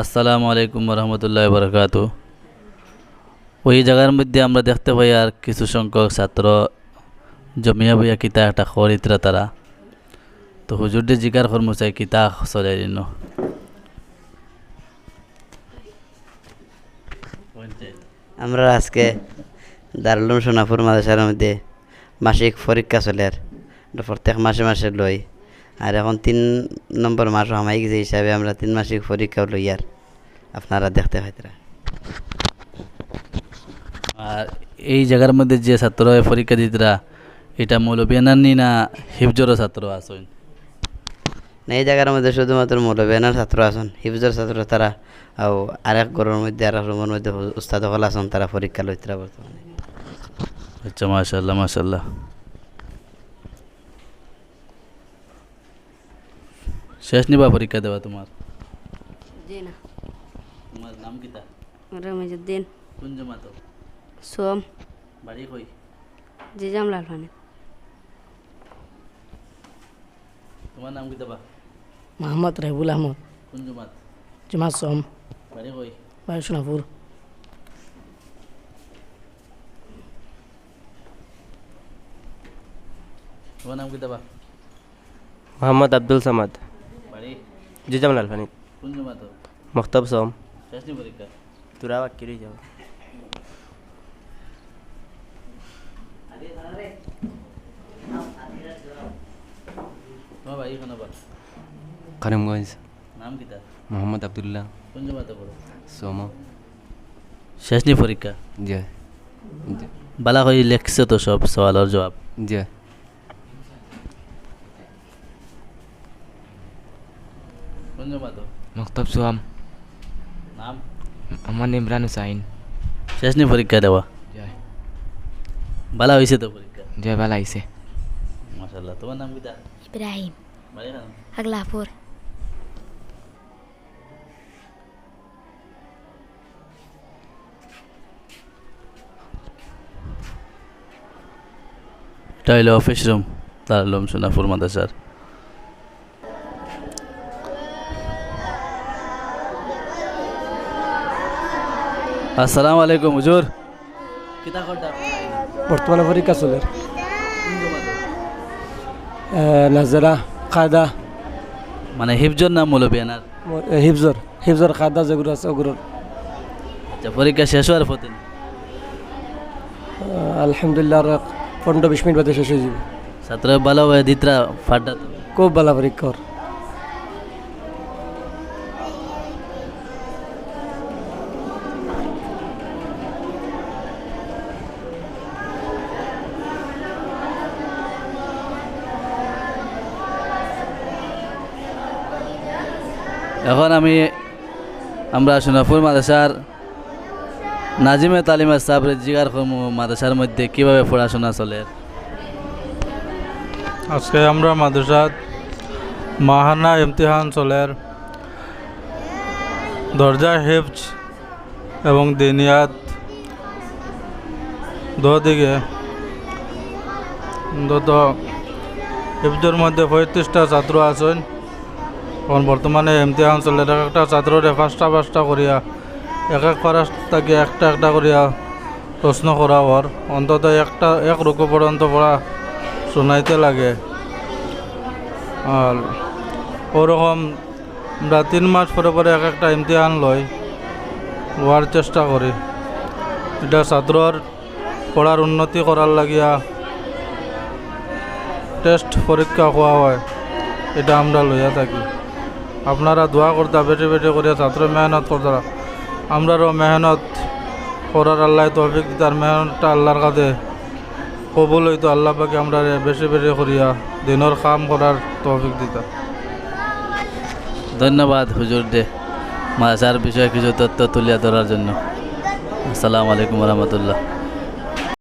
আসসালামু আলাইকুম রহমতুল্লাহ বরকাত ওই জায়গার মধ্যে আমরা দেখতে পাই আর কিছু সংখ্যক ছাত্র জমিয়া বইয়া কিতা একটা খরিত্রা তারা। তো হুজুরডে জিকার কর্ম চাই কিতা চলে দিন আমরা আজকে দারুলুম সোনাপুর মাদ্রাসার মধ্যে মাসিক পরীক্ষা চলে আর। প্রত্যেক মাসে মাসে লই। আর এখন তিন নম্বর মাস হামাই গেছে হিসাবে আমরা তিন মাসিক পরীক্ষাও লই আর আপনারা দেখতে পাইতরা। আর এই জায়গার মধ্যে যে ছাত্র পরীক্ষা দিতরা এটা মৌলবিয়ানানি না হিফজরও ছাত্র আসেন না এই জায়গার মধ্যে শুধুমাত্র মৌলবেনার ছাত্র আছেন হিফজর ছাত্র তারা আর আরেক ঘরের মধ্যে আর রুমের মধ্যে উস্তাদ হল আছেন তারা পরীক্ষা লইতরা বর্তমানে। আচ্ছা মাশাল্লাহ মাশাল্লাহ শেষ নিবা পরীক্ষা দেওয়া তোমার। জি না তোমার নাম কিতা রমিজুদ্দিন কোন জমাত সোম। বাড়ি কই? জি জামলাল ফানি তোমার নাম কিতা বা? মোহাম্মদ রাহিবুল আহমদ। কোন জমাত জুমা সোম। বাড়ি কই? বায়ু সোনাপুর। তোমার নাম কিতা বা? মোহাম্মদ আব্দুল সামাদ। বাড়ি জিজামুল আলফানি কোন জমাত মখতাব সোম। শেষ নি পরীক্ষা। তুরা বাক্কিরি যাও তোমার বাড়ি খানা বা করিমগঞ্জ। নাম কিতা মোহাম্মদ আবদুল্লাহ। কোন জমাতে পড়ো? সোম। শেষ নি পরীক্ষা। জি বালা করে লেখছে তো সব সওয়ালের জবাব? জি কোন জমাত মক্তব সোয়াম নাম আমার ইমরান হুসাইন শেষ নি পরীক্ষা দেওয়া জয় বালা হয়েছে তো পরীক্ষা জয় ভালো আইসে মাশাল্লাহ তোমার নাম কিতা ইব্রাহিম বাড়ি খানা আগলাপুর এটা হইল অফিস রুম দারুলুম সোনাপুর মাদ্রাসার আসসালামু আলাইকুম হুজুর। কিতা করতা? বর্তমানে পরীক্ষা চলে। নাজারা কায়দা। মানে হিফজর নাম মৌলবিয়ানার হিফজর। হিফজর কায়দা যেগুলো আছে ওগুলো। আচ্ছা পরীক্ষা শেষ হওয়ার পথে আলহামদুলিল্লাহ আর পনেরো বিশ মিনিট বাদে শেষ হয়ে যাবে। ছাত্র ভালো হয়ে দিতরা ফাটা খুব ভালো পরীক্ষা এখন আমি, আমরা সোনাপুর মাদ্রাসার নাজিমে তালিমের সাবরে জিগার মাদ্রাসার মধ্যে কীভাবে পড়াশোনা চলে। আজকে আমরা মাদ্রাসাত মাহানা ইমতিহান চলের দরজা হেফজ এবং দিনিয়াত দিকে অন্তত হেফজের মধ্যে পঁয়ত্রিশটা ছাত্র আছেন। এখন বর্তমানে ইমতিহান চলে এক একটা ছাত্ররে পাঁচটা পাঁচটা করিয়া, এক এক পারাস একটা একটা করিয়া প্রশ্ন করা হর অন্তত একটা, এক রুকু পর্যন্ত পড়া শোনাইতে লাগে। আর ওরকম আমরা তিন মাস পরে পরে এক একটা ইমতিহান লই লওয়ার চেষ্টা করি এটা ছাত্রর পড়ার উন্নতি করার লাগিয়া টেস্ট পরীক্ষা হওয়া হয় এটা আমরা লইয়া থাকি। আপনারা দোয়া করতা বেটে বেটে করিয়া ছাত্র মেহনত করতা আমরারও মেহনত করার আল্লাহ তৌফিক তার মেহনতটা আল্লাহর কাছে কবুল হইতো, আল্লাহ পাকে আমরা বেশি বেশি করিয়া দিনের কাম করার তৌফিক দিতা। ধন্যবাদ হুজুর দে মাদ্রাসার বিষয়ে কিছু তথ্য তুলিয়া ধরার জন্য। আসসালামু আলাইকুম রহমতুল্লাহ।